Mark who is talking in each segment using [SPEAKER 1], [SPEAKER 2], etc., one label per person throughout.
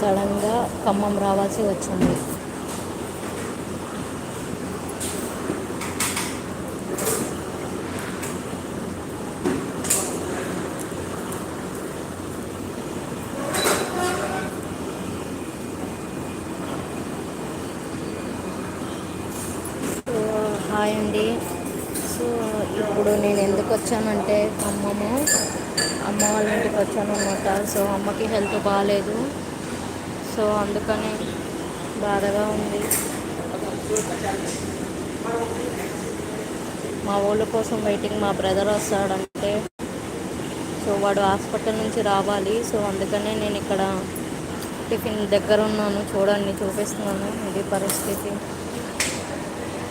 [SPEAKER 1] సడన్గా ఖమ్మం రావాల్సి వచ్చింది. సో హాయ్ అండి. సో ఇప్పుడు నేను ఎందుకు వచ్చానంటే ఖమ్మము అమ్మ వాళ్ళ ఇంటికి వచ్చాను అనమాట సో అమ్మకి హెల్త్ బాగాలేదు సో అందుకని బాధగా ఉంది. మా ఊళ్ళ కోసం వెయిటింగ్ మా బ్రదర్ వస్తాడంటే సో వాడు హాస్పిటల్ నుంచి రావాలి. సో అందుకనే నేను ఇక్కడ టిఫిన్ దగ్గర ఉన్నాను. చూడండి చూపిస్తున్నాను. ఇది పరిస్థితి.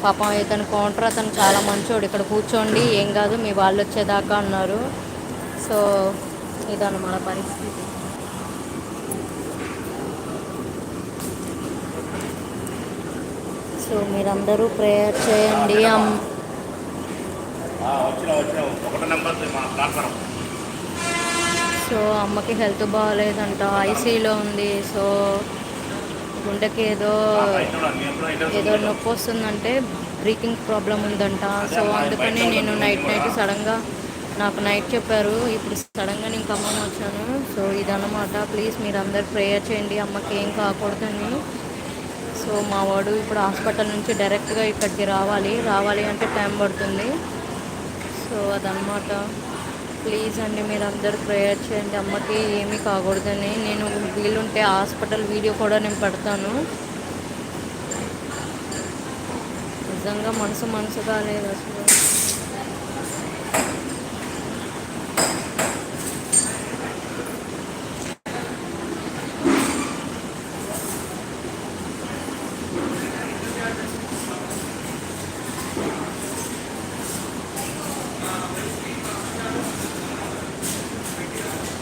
[SPEAKER 1] పాపం ఇతను కౌంటర్ అతను చాలా మంచోడు. ఇక్కడ కూర్చోండి ఏం కాదు మీ వాళ్ళు వచ్చేదాకా అన్నారు. సో ఇదన్నమాట పరిస్థితి. సో మీరందరూ ప్రేయర్ చేయండి. సో అమ్మకి హెల్త్ బాగాలేదంట ఐసీలో ఉంది. సో గుండెకి ఏదో ఏదో నొప్పి వస్తుందంటే బ్రీతింగ్ ప్రాబ్లం ఉందంట. సో అందుకని నేను నైట్ నైట్ సడన్గా నాకు నైట్ చెప్పారు. ఇప్పుడు సడన్గా నేను ఖమ్మం వచ్చాను. సో ఇదన్నమాట. ప్లీజ్ మీరు అందరు ప్రేయర్ చేయండి. అమ్మకి ఏం కాకూడదని. సో మా వాడు ఇప్పుడు హాస్పిటల్ నుంచి డైరెక్ట్గా ఇక్కడికి రావాలి. రావాలి అంటే టైం పడుతుంది. సో అదనమాట ప్లీజ్ అండి మీరు అందరు ప్రేయర్ చేయండి. అమ్మకి ఏమీ కాకూడదని. నేను వీలుంటే హాస్పిటల్ వీడియో కూడా నేను పెడతాను. నిజంగా మనసు మనసు కాలేదు అసలు.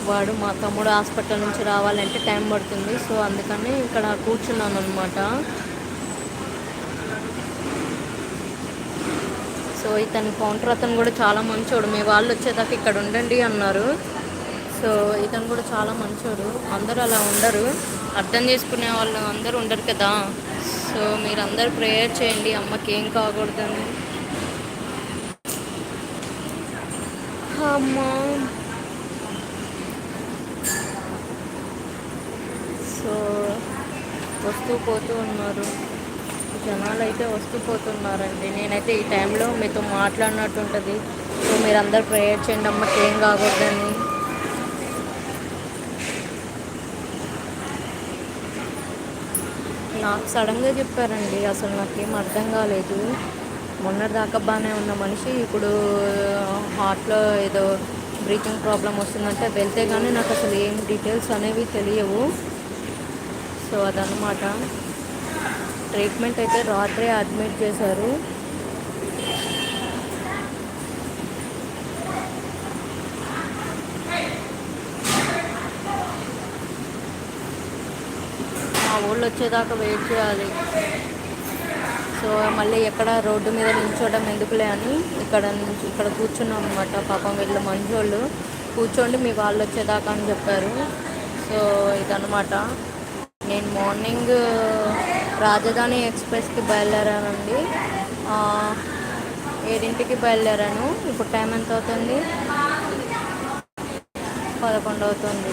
[SPEAKER 1] వాడు మా తమ్ముడు హాస్పిటల్ నుంచి రావాలంటే టైం పడుతుంది. సో అందుకని ఇక్కడ కూర్చున్నాను అనమాట సో ఇతని కౌంటర్ అతను కూడా చాలా మంచోడు. మీ వాళ్ళు వచ్చేదాకా ఇక్కడ ఉండండి అన్నారు. సో ఇతను కూడా చాలా మంచోడు. అందరూ అలా ఉండరు. అర్థం చేసుకునే వాళ్ళు అందరూ ఉండరు కదా. సో మీరు అందరు ప్రేయర్ చేయండి. అమ్మకి ఏం కాకూడదని. అమ్మా. సో వస్తూ పోతూ ఉన్నారు. జనాలు అయితే వస్తూ పోతున్నారండి. నేనైతే ఈ టైంలో మీతో మాట్లాడినట్టు ఉంటుంది సో మీరు అందరు ప్రేయర్ చేయండి అమ్మకి ఏం కాకూడదని. నాకు సడన్గా చెప్పారండి అసలు నాకేం అర్థం కాలేదు. మొన్నటిదాకా బాగానే ఉన్న మనిషి ఇప్పుడు హార్ట్లో ఏదో బ్రీతింగ్ ప్రాబ్లం వస్తుందంటే వెళ్తే కానీ నాకు అసలు ఏం డీటెయిల్స్ అనేవి తెలియవు. సో అదనమాట ట్రీట్మెంట్ అయితే రాత్రే అడ్మిట్ చేశారు. మా ఊళ్ళో వచ్చేదాకా వెయిట్ చేయాలి. సో మళ్ళీ ఎక్కడ రోడ్డు మీద నిల్చోవడం ఎందుకులే అని ఇక్కడ నుంచి ఇక్కడ కూర్చున్నాం అనమాట పాపం వీళ్ళు మంచోళ్ళు. కూర్చోండి మీ వాళ్ళు వచ్చేదాకా అని చెప్పారు. సో ఇదనమాట నేను మార్నింగ్ రాజధాని ఎక్స్ప్రెస్కి బయలుదేరానండి. ఏడింటికి బయలుదేరాను. ఇప్పుడు టైం ఎంత అవుతుంది పదకొండు అవుతుంది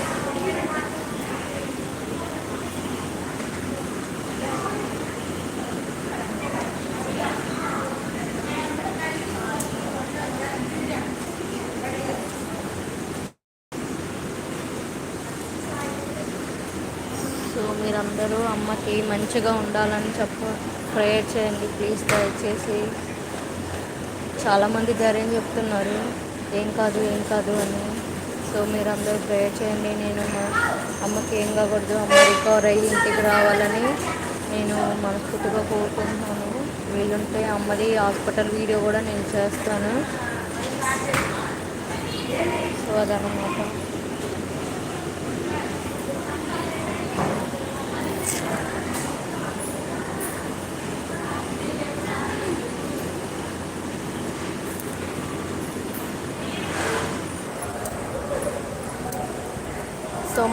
[SPEAKER 1] సో మీరందరూ అమ్మకి మంచిగా ఉండాలని చెప్ప. ప్రేయర్ చేయండి ప్లీజ్ దయచేసి. చాలామంది ధైర్యం చెప్తున్నారు. ఏం కాదు ఏం కాదు అని. సో మీరందరూ ప్రేయర్ చేయండి. నేను అమ్మకి ఏం కాకూడదు. అమ్మ రికవర్ అయ్యి ఇంటికి రావాలని నేను మనస్ఫూర్తిగా కోరుకుంటున్నాను. వీలుంటే అమ్మది హాస్పిటల్ వీడియో కూడా నేను చేస్తాను. సో అదనమాట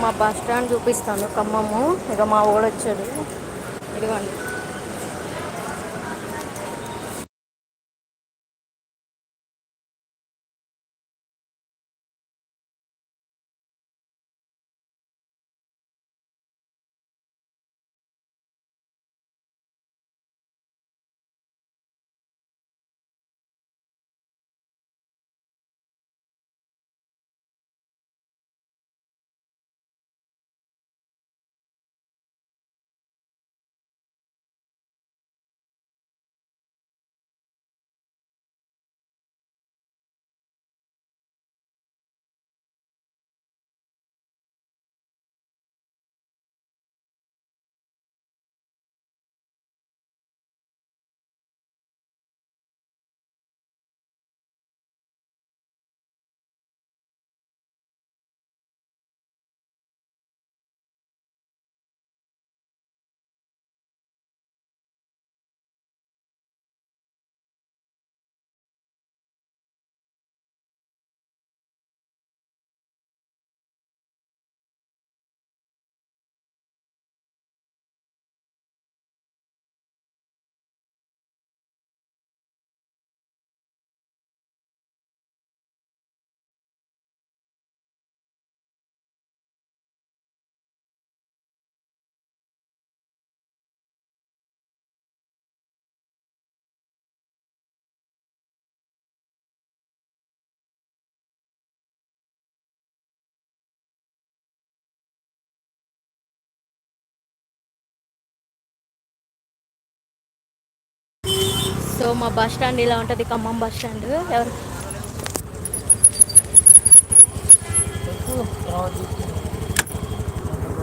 [SPEAKER 1] మా బస్ స్టాండ్ చూపిస్తాను ఖమ్మము. ఇక మా ఊడు వచ్చాడు ఇదిగోండి. సో మా బస్ స్టాండ్ ఇలా ఉంటుంది ఖమ్మం బస్ స్టాండ్. ఎవరు?